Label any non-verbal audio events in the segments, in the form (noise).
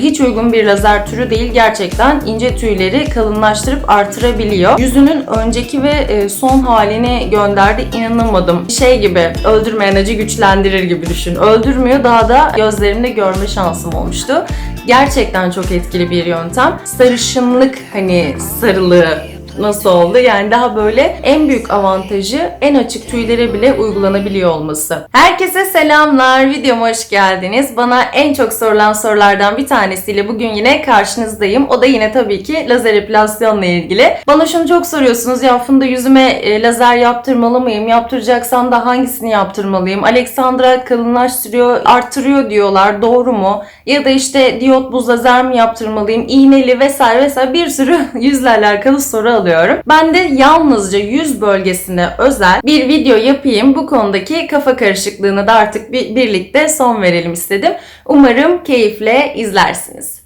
hiç uygun bir lazer türü değil. Gerçekten ince tüyleri kalınlaştırıp artırabiliyor. Yüzünün önceki ve e, son halini gönderdi. İnanamadım. Şey gibi öldürmeyen acı güçlendirir gibi düşün. Öldürmüyor daha da gözlerimde görme şansım olmuştu. Gerçekten çok etkili bir yöntem. Sarışınlık hani sarılığı nasıl oldu? Yani daha böyle en büyük avantajı en açık tüylere bile uygulanabiliyor olması. Herkese selamlar. Videoma hoş geldiniz. Bana en çok sorulan sorulardan bir tanesiyle bugün yine karşınızdayım. O da yine tabii ki lazer epilasyonla ilgili. Bana şunu çok soruyorsunuz. Ya Funda yüzüme e, lazer yaptırmalı mıyım? Yaptıracaksam da hangisini yaptırmalıyım? Alexandra kalınlaştırıyor, arttırıyor diyorlar. Doğru mu? Ya da işte diyot buz lazer mi yaptırmalıyım? İğneli vesaire vesaire bir sürü (laughs) yüzle alakalı soru alıyorum. Ben de yalnızca yüz bölgesine özel bir video yapayım. Bu konudaki kafa karışıklığını da artık bir, birlikte son verelim istedim. Umarım keyifle izlersiniz.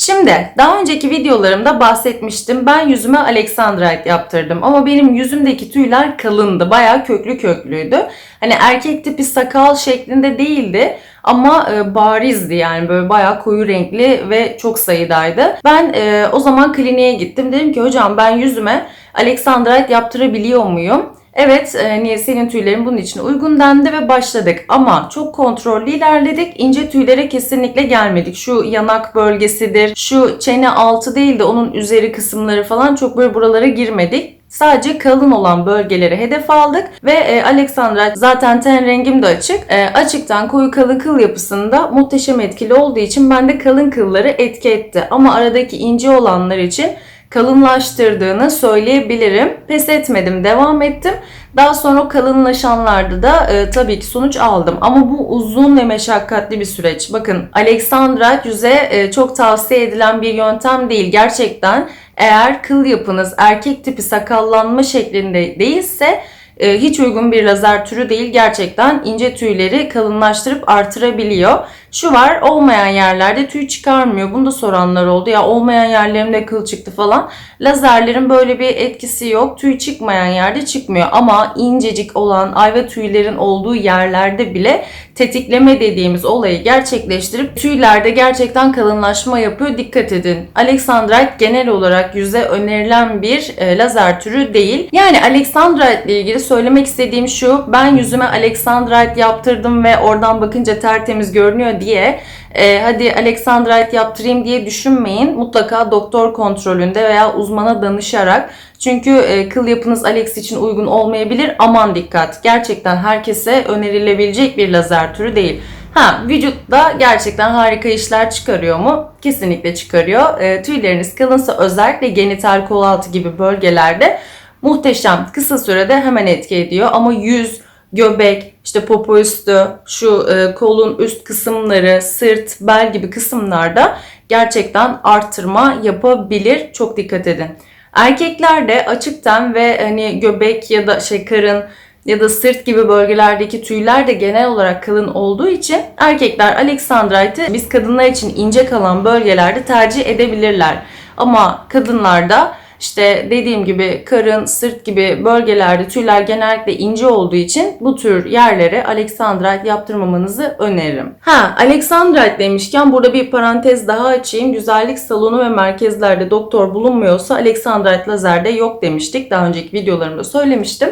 Şimdi daha önceki videolarımda bahsetmiştim. Ben yüzüme Alexandrite yaptırdım ama benim yüzümdeki tüyler kalındı. Bayağı köklü köklüydü. Hani erkek tipi sakal şeklinde değildi ama e, barizdi yani böyle bayağı koyu renkli ve çok sayıdaydı. Ben e, o zaman kliniğe gittim. Dedim ki hocam ben yüzüme Alexandrite yaptırabiliyor muyum? Evet, e, senin tüylerin bunun için uygun dendi ve başladık. Ama çok kontrollü ilerledik. İnce tüylere kesinlikle gelmedik. Şu yanak bölgesidir, şu çene altı değil de onun üzeri kısımları falan çok böyle buralara girmedik. Sadece kalın olan bölgeleri hedef aldık ve e, Alexandra zaten ten rengim de açık. E, açıktan koyu kalın kıl yapısında muhteşem etkili olduğu için ben de kalın kılları etki etti. Ama aradaki ince olanlar için kalınlaştırdığını söyleyebilirim. Pes etmedim, devam ettim. Daha sonra kalınlaşanlarda da e, tabii ki sonuç aldım. Ama bu uzun ve meşakkatli bir süreç. Bakın Alexandra yüze e, çok tavsiye edilen bir yöntem değil. Gerçekten eğer kıl yapınız erkek tipi sakallanma şeklinde değilse hiç uygun bir lazer türü değil. Gerçekten ince tüyleri kalınlaştırıp artırabiliyor. Şu var olmayan yerlerde tüy çıkarmıyor. Bunu da soranlar oldu. Ya olmayan yerlerimde kıl çıktı falan. Lazerlerin böyle bir etkisi yok. Tüy çıkmayan yerde çıkmıyor. Ama incecik olan ayva tüylerin olduğu yerlerde bile tetikleme dediğimiz olayı gerçekleştirip tüylerde gerçekten kalınlaşma yapıyor. Dikkat edin. Alexandrite genel olarak yüze önerilen bir e, lazer türü değil. Yani Alexandrite ile ilgili söylemek istediğim şu. Ben yüzüme Alexandrite yaptırdım ve oradan bakınca tertemiz görünüyor diye e, hadi Alexandrite yaptırayım diye düşünmeyin. Mutlaka doktor kontrolünde veya uzmana danışarak çünkü e, kıl yapınız Alex için uygun olmayabilir. Aman dikkat. Gerçekten herkese önerilebilecek bir lazer türü değil. Ha vücutta gerçekten harika işler çıkarıyor mu? Kesinlikle çıkarıyor. E, tüyleriniz kalınsa özellikle genital kol altı gibi bölgelerde muhteşem. Kısa sürede hemen etki ediyor ama yüz, göbek, işte popo üstü, şu e, kolun üst kısımları, sırt, bel gibi kısımlarda gerçekten artırma yapabilir. Çok dikkat edin. Erkeklerde açıktan ve hani göbek ya da şey karın ya da sırt gibi bölgelerdeki tüyler de genel olarak kalın olduğu için erkekler Alexandrite'ı biz kadınlar için ince kalan bölgelerde tercih edebilirler. Ama kadınlarda işte dediğim gibi karın, sırt gibi bölgelerde tüyler genellikle ince olduğu için bu tür yerlere Alexandrite yaptırmamanızı öneririm. Ha, Alexandrite demişken burada bir parantez daha açayım. Güzellik salonu ve merkezlerde doktor bulunmuyorsa Alexandrite lazerde yok demiştik. Daha önceki videolarımda söylemiştim.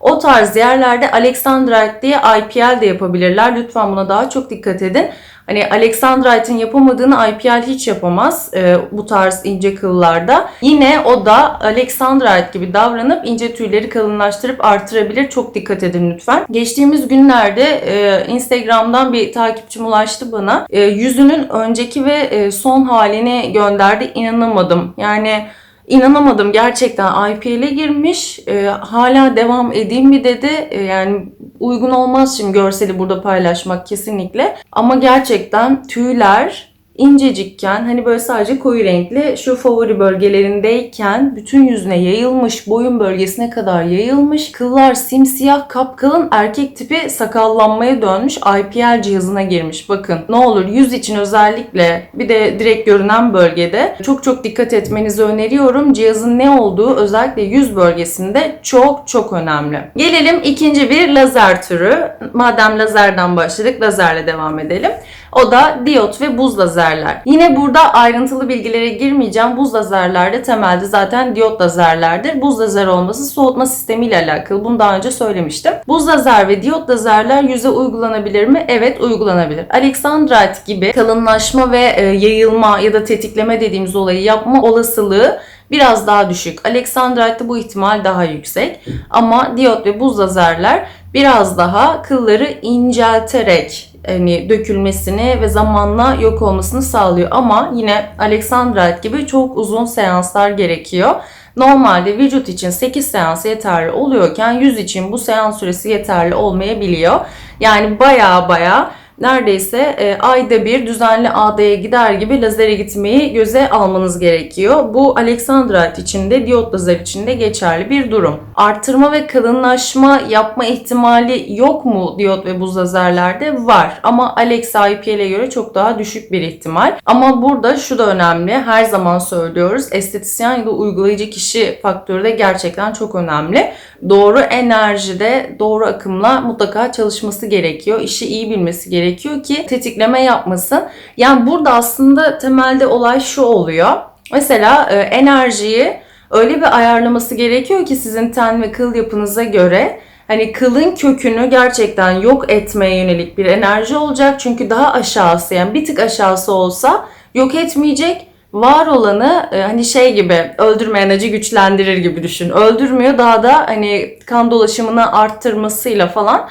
O tarz yerlerde Alexandrite diye IPL de yapabilirler. Lütfen buna daha çok dikkat edin. Hani Alexandrite'in yapamadığını IPL hiç yapamaz e, bu tarz ince kıllarda. Yine o da Alexandrite gibi davranıp ince tüyleri kalınlaştırıp artırabilir. Çok dikkat edin lütfen. Geçtiğimiz günlerde e, Instagram'dan bir takipçim ulaştı bana. E, yüzünün önceki ve e, son halini gönderdi. İnanamadım. Yani İnanamadım gerçekten IPL'e girmiş. E, hala devam edeyim mi dedi. E, yani uygun olmaz şimdi görseli burada paylaşmak kesinlikle. Ama gerçekten tüyler incecikken hani böyle sadece koyu renkli şu favori bölgelerindeyken bütün yüzüne yayılmış, boyun bölgesine kadar yayılmış. Kıllar simsiyah kapkalın erkek tipi sakallanmaya dönmüş IPL cihazına girmiş. Bakın ne olur yüz için özellikle bir de direkt görünen bölgede çok çok dikkat etmenizi öneriyorum. Cihazın ne olduğu özellikle yüz bölgesinde çok çok önemli. Gelelim ikinci bir lazer türü. Madem lazerden başladık lazerle devam edelim. O da diyot ve buz lazerler. Yine burada ayrıntılı bilgilere girmeyeceğim. Buz lazerler de temelde zaten diyot lazerlerdir. Buz lazer olması soğutma sistemiyle alakalı. Bunu daha önce söylemiştim. Buz lazer ve diyot lazerler yüze uygulanabilir mi? Evet uygulanabilir. Alexandrite gibi kalınlaşma ve e, yayılma ya da tetikleme dediğimiz olayı yapma olasılığı biraz daha düşük. Alexandrite'de bu ihtimal daha yüksek. Ama diyot ve buz lazerler biraz daha kılları incelterek hani dökülmesini ve zamanla yok olmasını sağlıyor. Ama yine Alexandrite gibi çok uzun seanslar gerekiyor. Normalde vücut için 8 seans yeterli oluyorken yüz için bu seans süresi yeterli olmayabiliyor. Yani baya baya neredeyse e, ayda bir düzenli AD'ye gider gibi lazere gitmeyi göze almanız gerekiyor. Bu Alexandrite için de diyot lazer için de geçerli bir durum. Artırma ve kalınlaşma yapma ihtimali yok mu diyot ve buz lazerlerde? Var ama Alex IPL'e göre çok daha düşük bir ihtimal. Ama burada şu da önemli. Her zaman söylüyoruz. Estetisyen ya da uygulayıcı kişi faktörü de gerçekten çok önemli. Doğru enerjide, doğru akımla mutlaka çalışması gerekiyor. İşi iyi bilmesi gerekiyor ki tetikleme yapmasın. Yani burada aslında temelde olay şu oluyor. Mesela e, enerjiyi öyle bir ayarlaması gerekiyor ki sizin ten ve kıl yapınıza göre hani kılın kökünü gerçekten yok etmeye yönelik bir enerji olacak. Çünkü daha aşağısı yani bir tık aşağısı olsa yok etmeyecek. Var olanı e, hani şey gibi öldürmeyen acı güçlendirir gibi düşün. Öldürmüyor daha da hani kan dolaşımını arttırmasıyla falan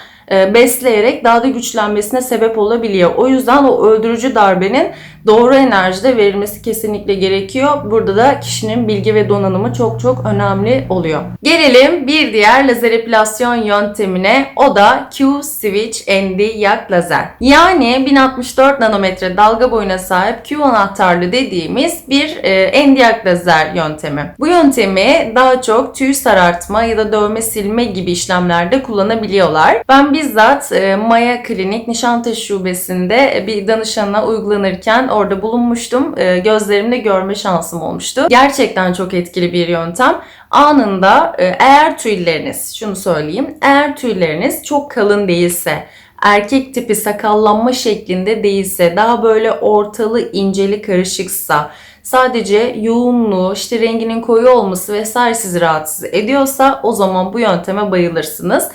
besleyerek daha da güçlenmesine sebep olabiliyor. O yüzden o öldürücü darbenin doğru enerjide verilmesi kesinlikle gerekiyor. Burada da kişinin bilgi ve donanımı çok çok önemli oluyor. Gelelim bir diğer lazer epilasyon yöntemine. O da Q-Switch ND yak lazer. Yani 1064 nanometre dalga boyuna sahip Q anahtarlı dediğimiz bir e, ND yak lazer yöntemi. Bu yöntemi daha çok tüy sarartma ya da dövme silme gibi işlemlerde kullanabiliyorlar. Ben bizzat e, Maya Klinik Nişantaşı Şubesi'nde bir danışana uygulanırken orada bulunmuştum. E, gözlerimle görme şansım olmuştu. Gerçekten çok etkili bir yöntem. Anında e, eğer tüyleriniz, şunu söyleyeyim, eğer tüyleriniz çok kalın değilse, erkek tipi sakallanma şeklinde değilse, daha böyle ortalı inceli karışıksa, sadece yoğunluğu, işte renginin koyu olması vesaire sizi rahatsız ediyorsa o zaman bu yönteme bayılırsınız.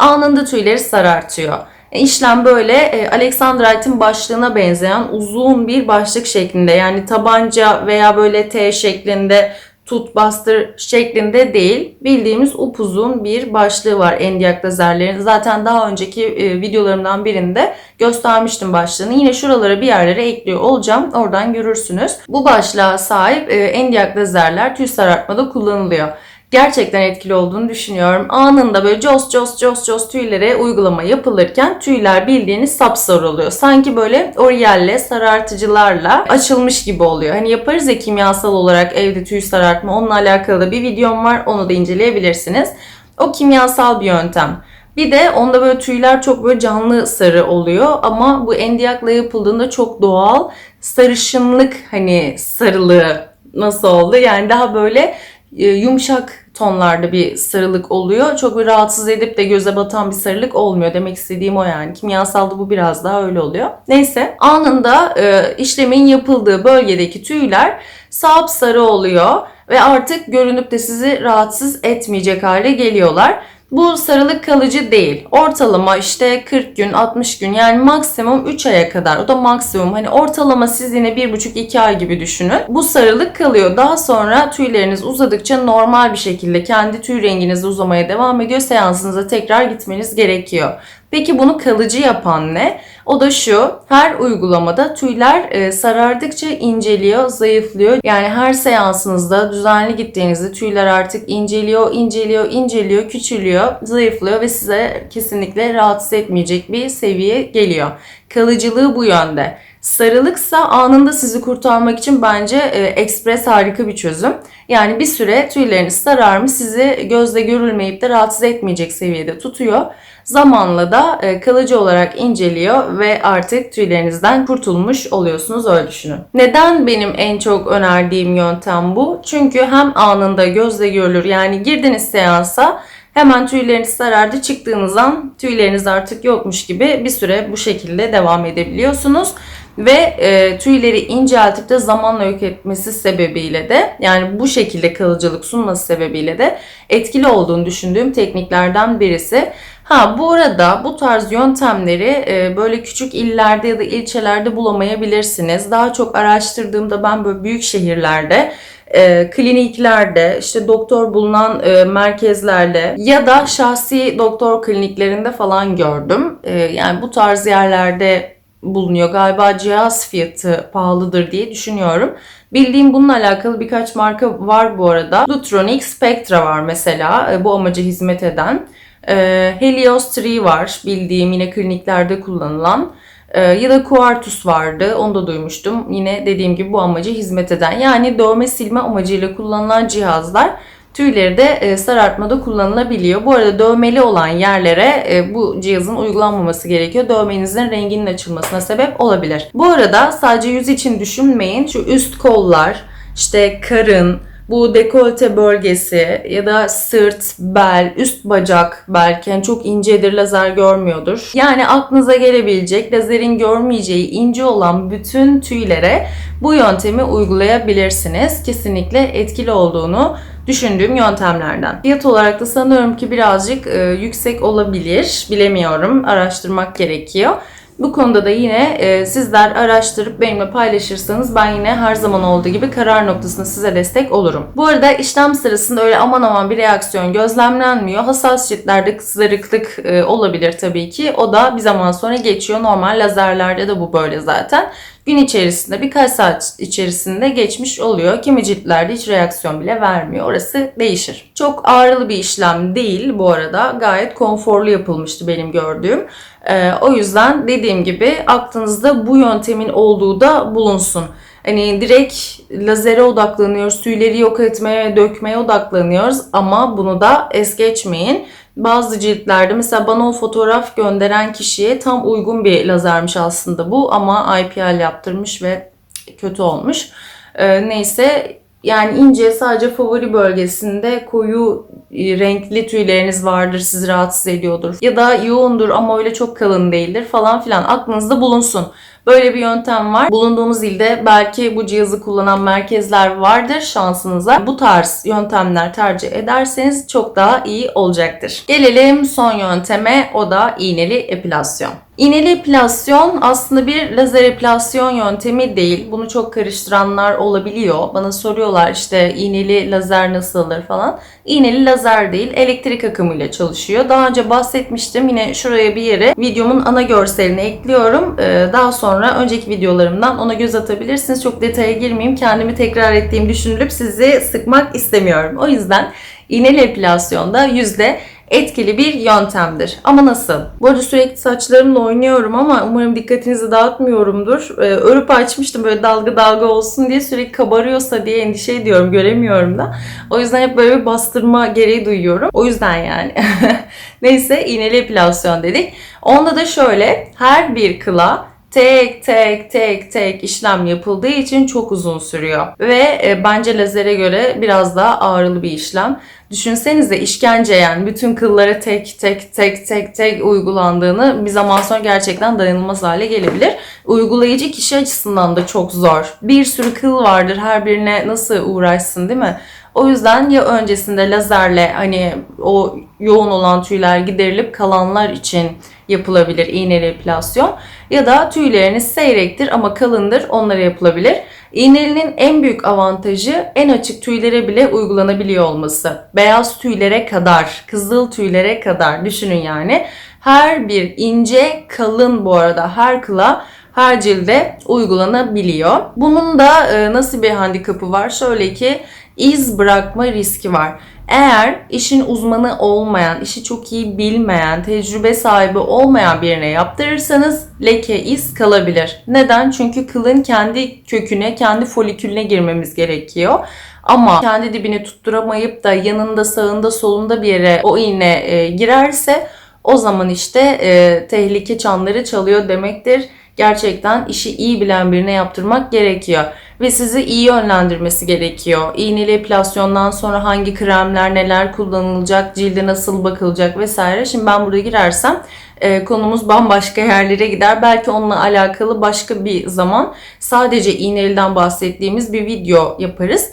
Anında tüyleri sarartıyor. İşlem böyle e, Alexandrite'in başlığına benzeyen uzun bir başlık şeklinde yani tabanca veya böyle T şeklinde tut bastır şeklinde değil bildiğimiz upuzun bir başlığı var endiyak lazerlerin. Zaten daha önceki e, videolarımdan birinde göstermiştim başlığını. Yine şuralara bir yerlere ekliyor olacağım. Oradan görürsünüz. Bu başlığa sahip e, endiyak lazerler tüy sarartmada kullanılıyor gerçekten etkili olduğunu düşünüyorum. Anında böyle cos cos cos cos tüylere uygulama yapılırken tüyler bildiğiniz sapsarı oluyor. Sanki böyle oryalle sarartıcılarla açılmış gibi oluyor. Hani yaparız ya kimyasal olarak evde tüy sarartma onunla alakalı da bir videom var onu da inceleyebilirsiniz. O kimyasal bir yöntem. Bir de onda böyle tüyler çok böyle canlı sarı oluyor ama bu endiyakla yapıldığında çok doğal sarışınlık hani sarılığı nasıl oldu? Yani daha böyle e, yumuşak tonlarda bir sarılık oluyor. Çok bir rahatsız edip de göze batan bir sarılık olmuyor. Demek istediğim o yani. Kimyasalda bu biraz daha öyle oluyor. Neyse anında e, işlemin yapıldığı bölgedeki tüyler sap sarı oluyor ve artık görünüp de sizi rahatsız etmeyecek hale geliyorlar. Bu sarılık kalıcı değil. Ortalama işte 40 gün, 60 gün yani maksimum 3 aya kadar. O da maksimum. Hani ortalama siz yine 1,5-2 ay gibi düşünün. Bu sarılık kalıyor. Daha sonra tüyleriniz uzadıkça normal bir şekilde kendi tüy renginiz uzamaya devam ediyor. Seansınıza tekrar gitmeniz gerekiyor. Peki bunu kalıcı yapan ne? O da şu, her uygulamada tüyler e, sarardıkça inceliyor, zayıflıyor. Yani her seansınızda düzenli gittiğinizde tüyler artık inceliyor, inceliyor, inceliyor, küçülüyor, zayıflıyor ve size kesinlikle rahatsız etmeyecek bir seviye geliyor. Kalıcılığı bu yönde. Sarılıksa anında sizi kurtarmak için bence e, ekspres harika bir çözüm. Yani bir süre tüyleriniz sararmış sizi gözle görülmeyip de rahatsız etmeyecek seviyede tutuyor. Zamanla da e, kalıcı olarak inceliyor ve artık tüylerinizden kurtulmuş oluyorsunuz öyle düşünün. Neden benim en çok önerdiğim yöntem bu? Çünkü hem anında gözle görülür yani girdiniz seansa Hemen tüyleriniz sarardı çıktığınız an tüyleriniz artık yokmuş gibi bir süre bu şekilde devam edebiliyorsunuz. Ve e, tüyleri inceltip de zamanla yok etmesi sebebiyle de yani bu şekilde kalıcılık sunması sebebiyle de etkili olduğunu düşündüğüm tekniklerden birisi. Ha bu arada bu tarz yöntemleri e, böyle küçük illerde ya da ilçelerde bulamayabilirsiniz. Daha çok araştırdığımda ben böyle büyük şehirlerde e, kliniklerde, işte doktor bulunan e, merkezlerde ya da şahsi doktor kliniklerinde falan gördüm. E, yani bu tarz yerlerde bulunuyor. Galiba cihaz fiyatı pahalıdır diye düşünüyorum. Bildiğim bununla alakalı birkaç marka var bu arada. Lutronic Spectra var mesela e, bu amaca hizmet eden. E, Helios 3 var bildiğim yine kliniklerde kullanılan. E, ya da Quartus vardı onu da duymuştum. Yine dediğim gibi bu amaca hizmet eden. Yani dövme silme amacıyla kullanılan cihazlar tüyleri de e, sarartmada kullanılabiliyor. Bu arada dövmeli olan yerlere e, bu cihazın uygulanmaması gerekiyor. Dövmenizin renginin açılmasına sebep olabilir. Bu arada sadece yüz için düşünmeyin. Şu üst kollar, işte karın, bu dekolte bölgesi ya da sırt, bel, üst bacak belki yani çok incedir lazer görmüyordur. Yani aklınıza gelebilecek lazerin görmeyeceği ince olan bütün tüylere bu yöntemi uygulayabilirsiniz. Kesinlikle etkili olduğunu düşündüğüm yöntemlerden. Fiyat olarak da sanıyorum ki birazcık e, yüksek olabilir. Bilemiyorum. Araştırmak gerekiyor. Bu konuda da yine e, sizler araştırıp benimle paylaşırsanız ben yine her zaman olduğu gibi karar noktasında size destek olurum. Bu arada işlem sırasında öyle aman aman bir reaksiyon gözlemlenmiyor. Hassas ciltlerde kızarıklık e, olabilir tabii ki. O da bir zaman sonra geçiyor. Normal lazerlerde de bu böyle zaten gün içerisinde birkaç saat içerisinde geçmiş oluyor. Kimi ciltlerde hiç reaksiyon bile vermiyor. Orası değişir. Çok ağrılı bir işlem değil bu arada. Gayet konforlu yapılmıştı benim gördüğüm. Ee, o yüzden dediğim gibi aklınızda bu yöntemin olduğu da bulunsun. Hani direkt lazere odaklanıyoruz, tüyleri yok etmeye, dökmeye odaklanıyoruz ama bunu da es geçmeyin. Bazı ciltlerde mesela bana o fotoğraf gönderen kişiye tam uygun bir lazermiş aslında bu ama IPL yaptırmış ve kötü olmuş. Ee, neyse yani ince sadece favori bölgesinde koyu e, renkli tüyleriniz vardır sizi rahatsız ediyordur. Ya da yoğundur ama öyle çok kalın değildir falan filan aklınızda bulunsun. Böyle bir yöntem var. Bulunduğumuz ilde belki bu cihazı kullanan merkezler vardır şansınıza. Bu tarz yöntemler tercih ederseniz çok daha iyi olacaktır. Gelelim son yönteme o da iğneli epilasyon. İğneli epilasyon aslında bir lazer epilasyon yöntemi değil. Bunu çok karıştıranlar olabiliyor. Bana soruyorlar işte iğneli lazer nasıl alır falan. İğneli lazer değil, elektrik akımıyla çalışıyor. Daha önce bahsetmiştim. Yine şuraya bir yere videomun ana görselini ekliyorum. Ee, daha sonra önceki videolarımdan ona göz atabilirsiniz. Çok detaya girmeyeyim. Kendimi tekrar ettiğim düşünülüp sizi sıkmak istemiyorum. O yüzden iğneli epilasyonda yüzde etkili bir yöntemdir. Ama nasıl? Bu arada sürekli saçlarımla oynuyorum ama umarım dikkatinizi dağıtmıyorumdur. Ee, örüp açmıştım böyle dalga dalga olsun diye sürekli kabarıyorsa diye endişe ediyorum. Göremiyorum da. O yüzden hep böyle bir bastırma gereği duyuyorum. O yüzden yani. (laughs) Neyse iğneli epilasyon dedik. Onda da şöyle her bir kıla tek tek tek tek işlem yapıldığı için çok uzun sürüyor. Ve e, bence lazere göre biraz daha ağrılı bir işlem. Düşünsenize işkence yani bütün kıllara tek tek tek tek tek uygulandığını bir zaman sonra gerçekten dayanılmaz hale gelebilir. Uygulayıcı kişi açısından da çok zor. Bir sürü kıl vardır her birine nasıl uğraşsın değil mi? O yüzden ya öncesinde lazerle hani o yoğun olan tüyler giderilip kalanlar için yapılabilir iğneli epilasyon ya da tüyleriniz seyrektir ama kalındır onlara yapılabilir. İğnelinin en büyük avantajı en açık tüylere bile uygulanabiliyor olması. Beyaz tüylere kadar, kızıl tüylere kadar düşünün yani. Her bir ince, kalın bu arada her kıla her cilde uygulanabiliyor. Bunun da e, nasıl bir handikapı var? Şöyle ki iz bırakma riski var. Eğer işin uzmanı olmayan, işi çok iyi bilmeyen, tecrübe sahibi olmayan birine yaptırırsanız leke iz kalabilir. Neden? Çünkü kılın kendi köküne, kendi folikülüne girmemiz gerekiyor. Ama kendi dibini tutturamayıp da yanında, sağında, solunda bir yere o iğne e, girerse o zaman işte e, tehlike çanları çalıyor demektir. Gerçekten işi iyi bilen birine yaptırmak gerekiyor. ve sizi iyi yönlendirmesi gerekiyor. İğneli epilasyondan sonra hangi kremler neler kullanılacak, cilde nasıl bakılacak vesaire. Şimdi ben burada girersem e, konumuz bambaşka yerlere gider. Belki onunla alakalı başka bir zaman sadece iğneliden bahsettiğimiz bir video yaparız.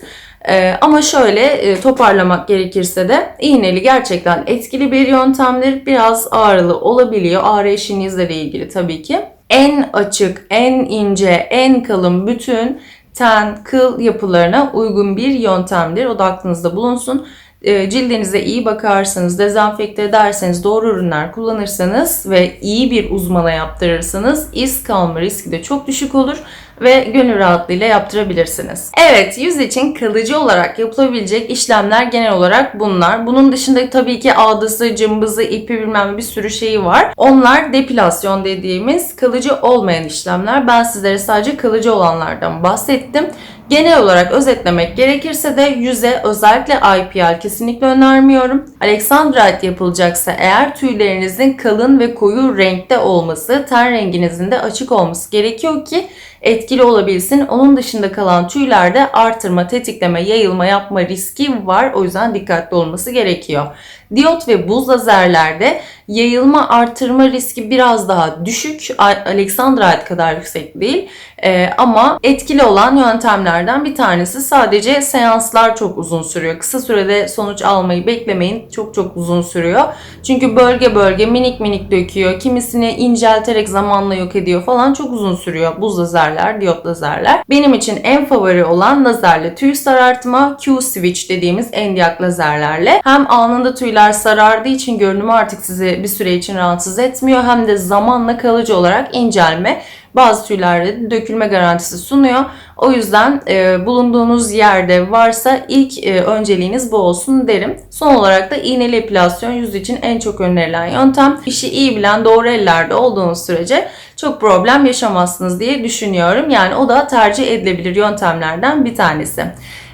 Ee, ama şöyle e, toparlamak gerekirse de iğneli gerçekten etkili bir yöntemdir. Biraz ağrılı olabiliyor. Ağrı eşiğinizle ilgili tabii ki. En açık, en ince, en kalın bütün ten, kıl yapılarına uygun bir yöntemdir. O da aklınızda bulunsun. E, cildinize iyi bakarsanız, dezenfekte ederseniz, doğru ürünler kullanırsanız ve iyi bir uzmana yaptırırsanız iz kalma riski de çok düşük olur ve gönül rahatlığıyla yaptırabilirsiniz. Evet, yüz için kalıcı olarak yapılabilecek işlemler genel olarak bunlar. Bunun dışında tabii ki ağdısı, cımbızı, ipi bilmem bir sürü şeyi var. Onlar depilasyon dediğimiz kalıcı olmayan işlemler. Ben sizlere sadece kalıcı olanlardan bahsettim. Genel olarak özetlemek gerekirse de yüze özellikle IPL kesinlikle önermiyorum. Alexandrite yapılacaksa eğer tüylerinizin kalın ve koyu renkte olması, ten renginizin de açık olması gerekiyor ki etkili olabilsin. Onun dışında kalan tüylerde artırma, tetikleme, yayılma yapma riski var. O yüzden dikkatli olması gerekiyor. Diyot ve buz lazerlerde yayılma artırma riski biraz daha düşük. Alexandrite kadar yüksek değil. Ee, ama etkili olan yöntemlerden bir tanesi sadece seanslar çok uzun sürüyor. Kısa sürede sonuç almayı beklemeyin. Çok çok uzun sürüyor. Çünkü bölge bölge minik minik döküyor. Kimisini incelterek zamanla yok ediyor falan. Çok uzun sürüyor buz lazerler, diyot lazerler. Benim için en favori olan lazerle tüy sarartma, Q-switch dediğimiz endiyak lazerlerle. Hem anında tüyler sarardığı için görünümü artık sizi bir süre için rahatsız etmiyor. Hem de zamanla kalıcı olarak incelme bazı tüylerde dökülme garantisi sunuyor. O yüzden e, bulunduğunuz yerde varsa ilk e, önceliğiniz bu olsun derim. Son olarak da iğneli epilasyon yüz için en çok önerilen yöntem. İşi iyi bilen doğru ellerde olduğunuz sürece çok problem yaşamazsınız diye düşünüyorum. Yani o da tercih edilebilir yöntemlerden bir tanesi.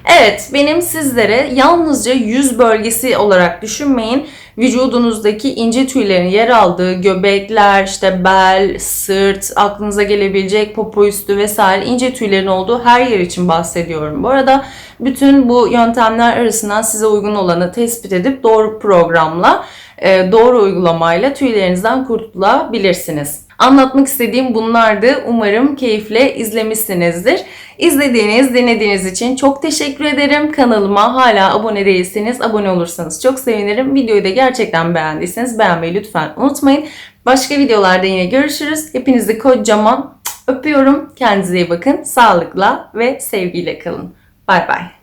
Evet benim sizlere yalnızca yüz bölgesi olarak düşünmeyin. Vücudunuzdaki ince tüylerin yer aldığı göbekler, işte bel, sırt, aklınıza gelebilecek popo üstü vesaire ince tüylerin olduğu her yer için bahsediyorum. Bu arada bütün bu yöntemler arasından size uygun olanı tespit edip doğru programla, e, doğru uygulamayla tüylerinizden kurtulabilirsiniz. Anlatmak istediğim bunlardı. Umarım keyifle izlemişsinizdir. İzlediğiniz, dinlediğiniz için çok teşekkür ederim. Kanalıma hala abone değilseniz abone olursanız çok sevinirim. Videoyu da gerçekten beğendiyseniz beğenmeyi lütfen unutmayın. Başka videolarda yine görüşürüz. Hepinizi kocaman öpüyorum. Kendinize iyi bakın. Sağlıkla ve sevgiyle kalın. Bay bay.